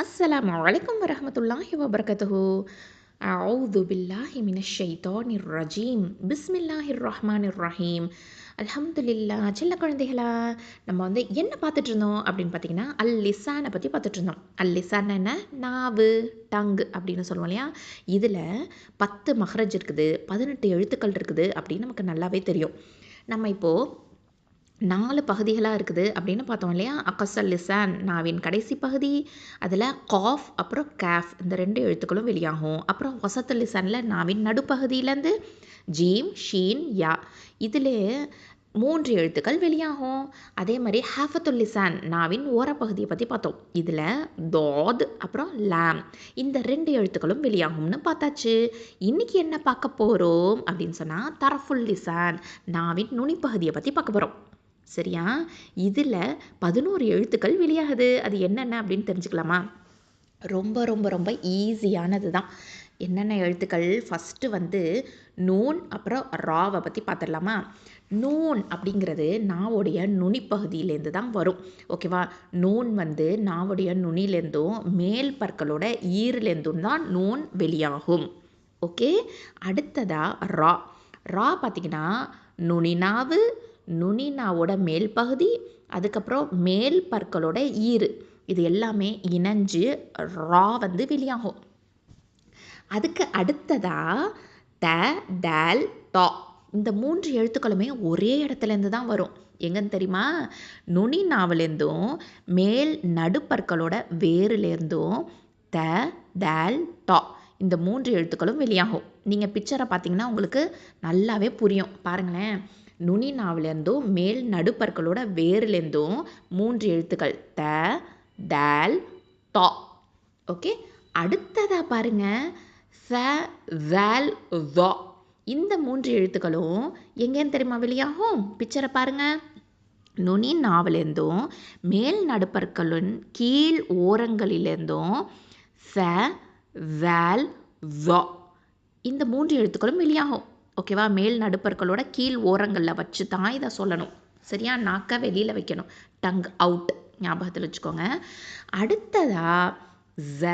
السلام عليكم ورحمة الله وبركاته أعوذ بالله من الشيطان الرجيم بسم الله الرحمن الرحيم அல்ஹம்துலில்லா சின்ன குழந்தைகளா நம்ம வந்து என்ன பார்த்துட்டு இருந்தோம் அப்படின்னு பார்த்தீங்கன்னா அல் லிசானை பற்றி பார்த்துட்டு இருந்தோம் அல் லிசான் என்ன நாவு டங்கு அப்படின்னு சொல்லுவோம் இல்லையா இதில் பத்து மஹரஜ் இருக்குது பதினெட்டு எழுத்துக்கள் இருக்குது அப்படின்னு நமக்கு நல்லாவே தெரியும் நம்ம இப்போது நாலு பகுதிகளாக இருக்குது அப்படின்னு பார்த்தோம் இல்லையா? அக்கசல் லிசான் நாவின் கடைசி பகுதி அதில் காஃப் அப்புறம் கேஃப் இந்த ரெண்டு எழுத்துக்களும் வெளியாகும். அப்புறம் வசத்து லிசானில் நாவின் நடுப்பகுதியிலேருந்து ஜீம் ஷீன் யா இதில் மூன்று எழுத்துக்கள் வெளியாகும். அதே மாதிரி ஹேஃபத்துல் லிசான் நாவின் ஓரப்பகுதியை பற்றி பார்த்தோம். இதில் தோத் அப்புறம் லேம் இந்த ரெண்டு எழுத்துக்களும் வெளியாகும்னு பார்த்தாச்சு. இன்றைக்கி என்ன பார்க்க போகிறோம் அப்படின்னு சொன்னால் தரஃபுல் லிசான் நாவின் நுனிப்பகுதியை பற்றி பார்க்க போகிறோம் சரியா? இதில் பதினோரு எழுத்துக்கள் வெளியாகுது. அது என்னென்ன அப்படின்னு தெரிஞ்சுக்கலாமா? ரொம்ப ரொம்ப ரொம்ப ஈஸியானது தான் என்னென்ன எழுத்துக்கள்? ஃபஸ்ட்டு வந்து நூன் அப்புறம் ராவை பற்றி பார்த்துடலாமா நூன் அப்படிங்கிறது நாவுடைய நுனிப்பகுதியிலேருந்து தான் வரும் ஓகேவா நூன் வந்து நாவுடைய நுனிலேருந்தும் மேல் பற்களோட ஈரிலேருந்தும் தான் நூன் வெளியாகும். ஓகே அடுத்ததாக ரா. ரா பார்த்திங்கன்னா நுனிநாவு நுனிநாவோட மேல் பகுதி அதுக்கப்புறம் மேல் பற்களோட ஈறு. இது எல்லாமே இணைஞ்சு ரா வந்து வெளியாகும். அதுக்கு அடுத்ததாக த டேல் டா இந்த மூன்று எழுத்துக்களுமே ஒரே இடத்துலேருந்து தான் வரும். எங்கன்னு தெரியுமா? நுனி நாவலேருந்தும் மேல் நடுப்பற்களோட வேறுலேருந்தும் த டேல் டா இந்த மூன்று எழுத்துக்களும் வெளியாகும். நீங்கள் பிக்சரை பார்த்தீங்கன்னா உங்களுக்கு நல்லாவே புரியும். பாருங்களேன். நுனி நாவிலேருந்தும் மேல் நடுப்பற்களோட வேர்லேருந்தும் மூன்று எழுத்துக்கள். த தல் டா ஓகே? அடுத்ததாக பாருங்கள் ச வேல் வா. இந்த மூன்று எழுத்துக்களும் எங்கேன்னு தெரியுமா வெளியாகும்? பிக்சரை பாருங்கள் நுனி நாவிலேருந்தும் மேல் நடுப்பற்களின் கீழ் ஓரங்களிலேருந்தும் ச வேல் வா. இந்த மூன்று எழுத்துக்களும் வெளியாகும். ஓகேவா மேல் நடுப்பற்களோட கீழ் ஓரங்களில் வச்சு தான் இதை சொல்லணும். சரியா? நாக்க வெளியில் வைக்கணும். டங் அவுட் ஞாபகத்தில் வச்சுக்கோங்க. அடுத்ததாக ஜ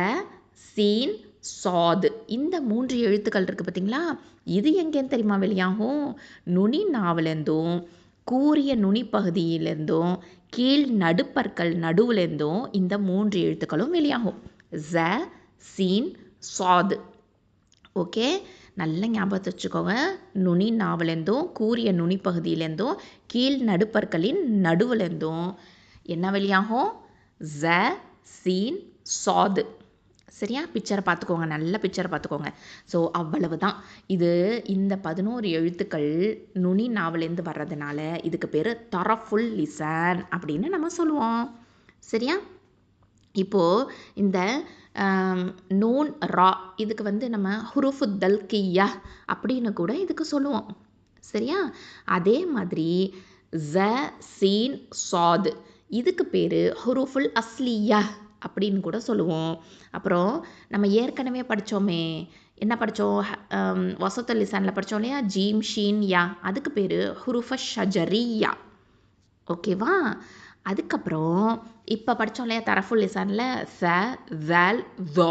சீன் சாது இந்த மூன்று எழுத்துக்கள் இருக்குது பார்த்தீங்களா இது எங்கேன்னு தெரியுமா? வெளியாகும். நுனி நாவிலேருந்தும் கூறிய நுனி பகுதியிலேருந்தும் கீழ் நடுப்பற்கள் நடுவுலேருந்தும் இந்த மூன்று எழுத்துக்களும் வெளியாகும். ஜ சீன் சாது ஓகே நல்ல ஞாபகத்தை வச்சுக்கோங்க. நுனி நாவலேருந்தும் கூறிய நுனி பகுதியிலேருந்தும் கீழ் நடுப்பற்களின் நடுவுலேருந்தும் என்ன வெளியாகும்? ஜ சீன் சாது. சரியா? பிக்சரை பார்த்துக்கோங்க. நல்ல பிக்சரை பார்த்துக்கோங்க. ஸோ அவ்வளவு தான் இது இந்த பதினோரு எழுத்துக்கள் நுனி நாவலேருந்து வர்றதுனால இதுக்கு பேர் தரஃபுல் லிசன் அப்படின்னு நம்ம சொல்லுவோம். சரியா? இப்போது இந்த நூன் ரா இதுக்கு வந்து நம்ம ஹுருஃபு தல்கியா அப்படின்னு கூட இதுக்கு சொல்லுவோம். சரியா? அதே மாதிரி ஜ சீன் சாது. இதுக்கு பேர் ஹுருஃபுல் அஸ்லியா அப்படின்னு கூட சொல்லுவோம். அப்புறம் நம்ம ஏற்கனவே படித்தோமே என்ன படித்தோம் வசத்த லிசானில் படித்தோம் இல்லையா? ஜீம் ஷீன் யா. அதுக்கு பேர் ஹுருஃப ஷஜரியா. ஓகேவா? அதுக்கப்புறம் இப்போ படித்தோம் இல்லையா தரஃபுல் லிசானில் ச வேல் வ.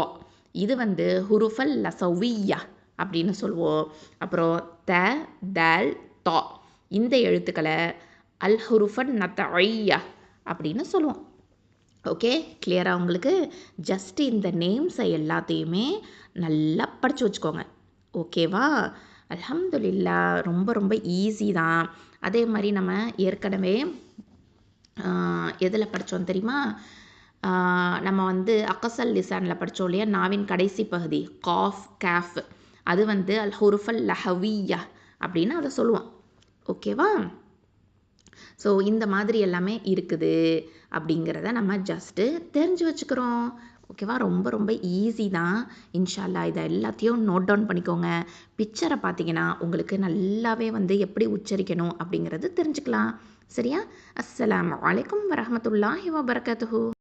இது வந்து ஹுருஃபல் லசவியா அப்படின்னு சொல்லுவோம். அப்புறம் த தல் தா. இந்த எழுத்துக்களை அல் ஹுருஃபன் நத்தையா அப்படின்னு சொல்லுவோம். ஓகே? கிளியராக உங்களுக்கு? ஜஸ்ட் இந்த நேம்ஸை எல்லாத்தையுமே நல்லா படித்து வச்சுக்கோங்க. ஓகேவா? அலமதுல்லா ரொம்ப ரொம்ப ஈஸி தான். அதே மாதிரி நம்ம ஏற்கனவே எதில் படித்தோம் தெரியுமா? நம்ம வந்து அக்கசல் லிசானில் படித்தோம் இல்லையா? நாவின் கடைசி பகுதி காஃப் கேஃப். அது வந்து அல் ஹுருஃபல் லஹவியா அப்படின்னு அதை சொல்லுவோம். ஓகேவா ஸோ இந்த மாதிரி எல்லாமே இருக்குது அப்படிங்கிறத நம்ம ஜஸ்ட்டு தெரிஞ்சு வச்சுக்கிறோம். ஓகேவா? ரொம்ப ரொம்ப ஈஸி தான். இன்ஷால்லா இதை எல்லாத்தையும் நோட் டவுன் பண்ணிக்கோங்க. பிக்சரை பார்த்தீங்கன்னா உங்களுக்கு நல்லாவே வந்து எப்படி உச்சரிக்கணும் அப்படிங்கிறது தெரிஞ்சுக்கலாம். சரியா? அஸ்ஸலாம் வலைக்கம் வரமத்துல்லாஹி வபரகாத்துஹூ.